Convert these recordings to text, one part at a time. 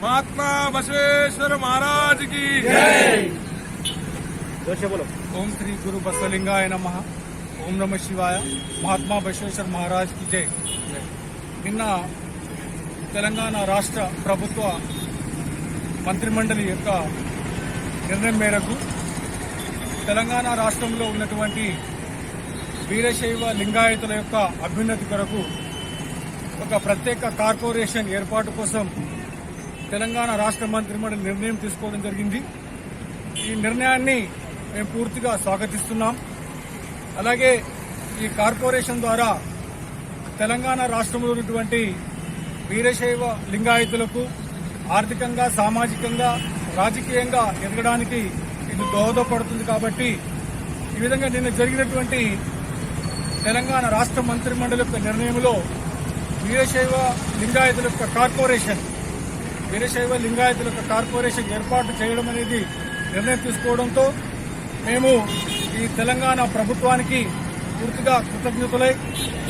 మహాత్మా బసవేశ్వర మహారాజ్కి ఓం శ్రీ గురు బసలింగాయ నమ. ఓం నమ శివాయ. మహాత్మా బసవేశ్వర మహారాజ్కి జై. నిన్న తెలంగాణ రాష్ట్ర ప్రభుత్వ మంత్రిమండలి యొక్క నిర్ణయం మేరకు తెలంగాణ రాష్ట్రంలో ఉన్నటువంటి వీరశైవ లింగాయతుల యొక్క అభ్యున్నతి కొరకు ఒక ప్రత్యేక కార్పొరేషన్ ఏర్పాటు కోసం తెలంగాణ రాష్ట్ర మంత్రిమండలి నిర్ణయం తీసుకోవడం జరిగింది. ఈ నిర్ణయాన్ని మేము పూర్తిగా స్వాగతిస్తున్నాం. అలాగే ఈ కార్పొరేషన్ ద్వారా తెలంగాణ రాష్ట్రంలో ఉన్నటువంటి వీరశైవ లింగాయతులకు ఆర్థికంగా సామాజికంగా రాజకీయంగా ఎదగడానికి ఇది దోహదపడుతుంది కాబట్టి ఈ విధంగా నిన్న జరిగినటువంటి తెలంగాణ రాష్ట్ర మంత్రిమండలి యొక్క నిర్ణయంలో వీరశైవ లింగాయతుల యొక్క కార్పొరేషన్ వీరశైవ లింగాయతుల యొక్క కార్పొరేషన్ ఏర్పాటు చేయడం అనేది నిర్ణయం తీసుకోవడంతో మేము ఈ తెలంగాణ ప్రభుత్వానికి పూర్తిగా కృతజ్ఞతలై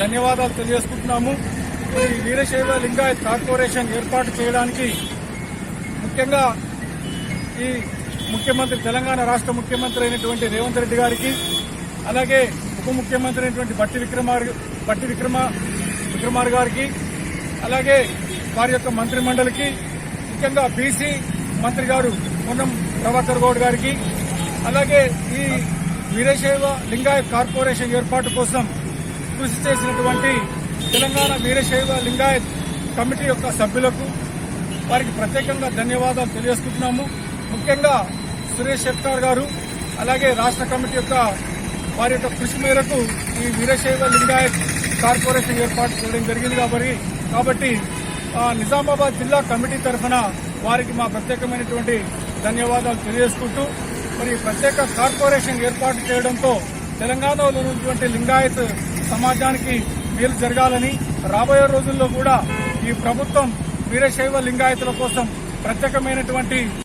ధన్యవాదాలు తెలియజేసుకుంటున్నాము. ఈ వీరశైవ లింగాయత్ కార్పొరేషన్ ఏర్పాటు చేయడానికి ముఖ్యంగా ఈ ముఖ్యమంత్రి తెలంగాణ రాష్ట్ర ముఖ్యమంత్రి అయినటువంటి రేవంత్ రెడ్డి గారికి అలాగే ఉప ముఖ్యమంత్రి అయినటువంటి బట్టి విక్రమార్ బట్టి విక్రమ విక్రమార్ గారికి అలాగే వారి యొక్క మంత్రి మండలికి ముఖ్యంగా బీసీ మంత్రి గారు పొన్నం ప్రభాకర్ గౌడ్ గారికి అలాగే ఈ వీరశైవ లింగాయత్ కార్పొరేషన్ ఏర్పాటు కోసం కృషి చేసినటువంటి తెలంగాణ వీరశైవ లింగాయత్ కమిటీ యొక్క సభ్యులకు వారికి ప్రత్యేకంగా ధన్యవాదాలు తెలియజేసుకుంటున్నాము. ముఖ్యంగా సురేష్ షెట్కార్ గారు అలాగే రాష్ట్ర కమిటీ యొక్క వారి యొక్క కృషి మేరకు ఈ వీరశైవ లింగాయత్ కార్పొరేషన్ ఏర్పాటు చేయడం జరిగింది కాబట్టి కాబట్టి నిజామాబాద్ జిల్లా కమిటీ తరఫున వారికి మా ప్రత్యేకమైనటువంటి ధన్యవాదాలు తెలియజేసుకుంటూ మరి ఈ ప్రత్యేక కార్పొరేషన్ ఏర్పాటు చేయడంతో తెలంగాణలో ఉన్నటువంటి లింగాయత్ సమాజానికి మేలు జరగాలని రాబోయే రోజుల్లో కూడా ఈ ప్రభుత్వం వీరశైవ లింగాయతుల కోసం ప్రత్యేకమైనటువంటి